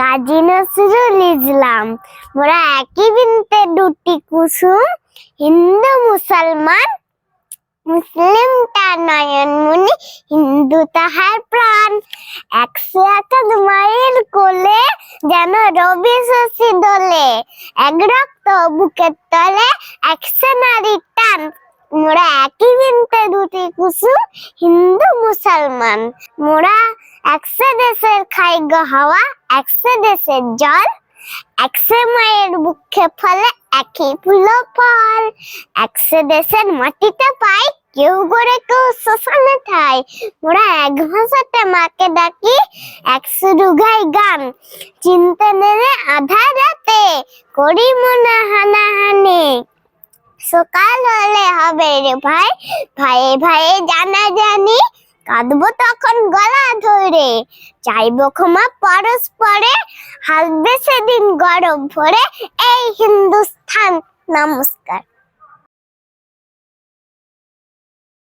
কাজী নজরুল ইসলাম। মোরা একই বিনতে দুটি কুসুম, হিন্দু, মুসলমান, মুসলিম তার নয়নমণি হিন্দু তাহার প্রাণ। একশো একাদ মায়ের কোলে যেন রবি শশী দোলে। এক রক্ত বুকের তলে একশো নারীর টান। মোরা একই বিনতে দুটি কুসুম হিন্দু মুসলমান। মোরা একশো দেশের খাইগ হাওয়া একশো দেশের জল একশো মায়ের বুকে ফলে একই ফুল ফল। একশো দেশের মাটিতে পাই, কেউ করে কেউ শ্মশানে ঠাই। মোরা এক ভাষাতে মাকে ডাকি একশো রুগাই গান। চিন্তা নেনে আধা রাতে করি মনে হানাহানি। সকাল হলে হবে রে ভাই। ভাই ভাই জানা জানি কাঁদবো তখন গলা ধরে। চাইব ক্ষমা পরস্পরে, হাসবে সেদিন গরম ভরে। এই হিন্দুস্থান, নমস্কার।